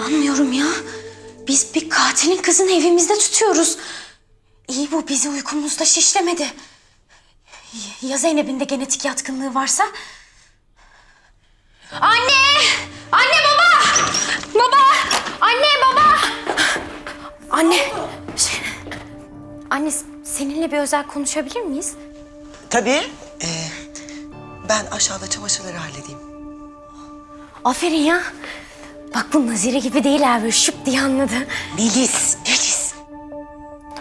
İnanmıyorum ya. Biz bir katilin kızını evimizde tutuyoruz. İyi bu bizi uykumuzda şişlemedi. Ya Zeynep'in de genetik yatkınlığı varsa? Anne! Anne baba! Baba! Anne baba! Anne! Şey- Anne seninle bir özel konuşabilir miyiz? Tabii. Ee, ben aşağıda çamaşırları halledeyim. Aferin ya. Bak bu Nazire gibi değil abi. Şıp diye anladı. Melis, Melis.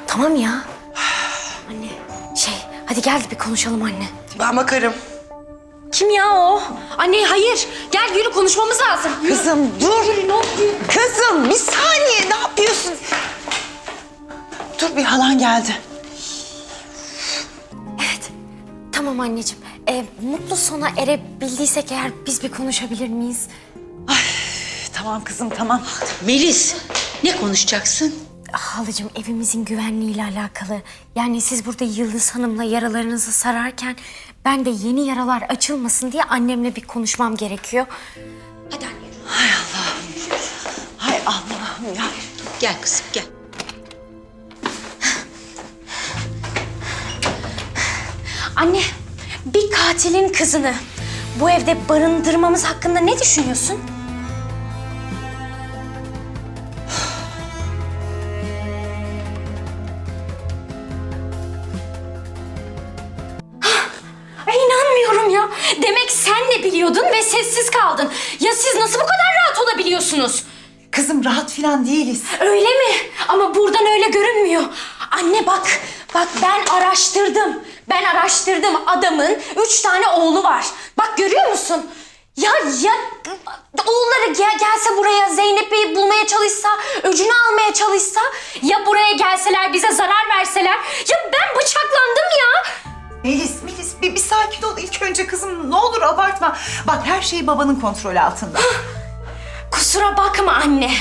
Tamam ya. Anne şey hadi gel bir konuşalım anne. Ben bakarım. Kim ya o? Anne hayır. Gel yürü konuşmamız lazım. Yürü. Kızım dur. Yürü ne oluyor? Kızım bir saniye ne yapıyorsun? Dur bir halan geldi. Evet. Tamam anneciğim. Ee, mutlu sona erebildiysek eğer biz bir konuşabilir miyiz? Tamam kızım tamam. Melis, ne konuşacaksın? Halacığım evimizin güvenliğiyle alakalı. Yani siz burada Yıldız Hanım'la yaralarınızı sararken... ...ben de yeni yaralar açılmasın diye annemle bir konuşmam gerekiyor. Hadi anne. Hay Allah'ım ya. Gel kızım, gel. Anne, bir katilin kızını bu evde barındırmamız hakkında ne düşünüyorsun? Demek sen de biliyordun ve sessiz kaldın. Ya siz nasıl bu kadar rahat olabiliyorsunuz? Kızım rahat filan değiliz. Öyle mi? Ama buradan öyle görünmüyor. Anne bak, bak ben araştırdım. Ben araştırdım. Adamın üç tane oğlu var. Bak görüyor musun? Ya ya oğulları gel, gelse buraya Zeynep'i bulmaya çalışsa, öcünü almaya çalışsa, ya buraya gelseler bize zarar verseler, ya ben önce kızım. Ne olur abartma. Bak her şey babanın kontrolü altında. Kusura bakma anne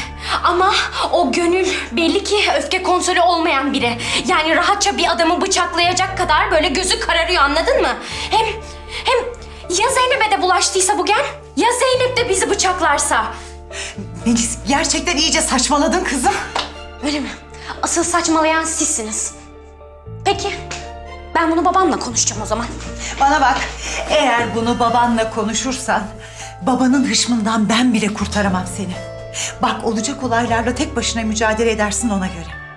ama o gönül belli ki öfke konsolu olmayan biri. Yani rahatça bir adamı bıçaklayacak kadar böyle gözü kararıyor anladın mı? Hem hem ya Zeynep'e de bulaştıysa bu gen? Ya Zeynep de bizi bıçaklarsa? Melis gerçekten iyice saçmaladın kızım. Öyle mi? Asıl saçmalayan sizsiniz. Ben bunu babamla konuşacağım o zaman. Bana bak eğer bunu babanla konuşursan babanın hışmından ben bile kurtaramam seni. Bak olacak olaylarla tek başına mücadele edersin ona göre.